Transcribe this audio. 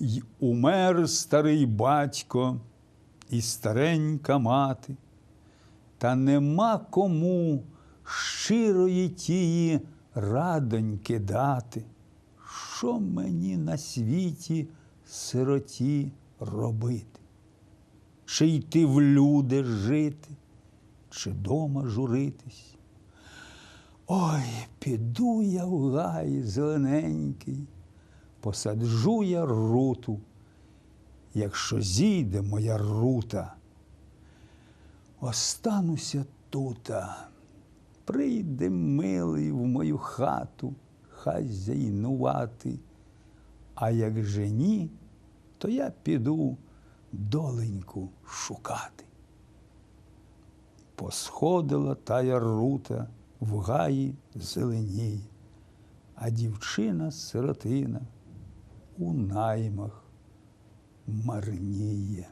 й умер старий батько і старенька мати, та нема кому щирої тії радоньки дати. Що мені на світі сироті робити? Чи йти в люди жити, чи дома журитись? Ой, піду я в гай зелененький, посаджу я руту, якщо зійде моя рута, остануся тута, прийде милий в мою хату, хазяйнувати, а як же ні, то я піду доленьку шукати. Посходила тая рута в гаї зеленій, а дівчина сиротина у наймах марніє.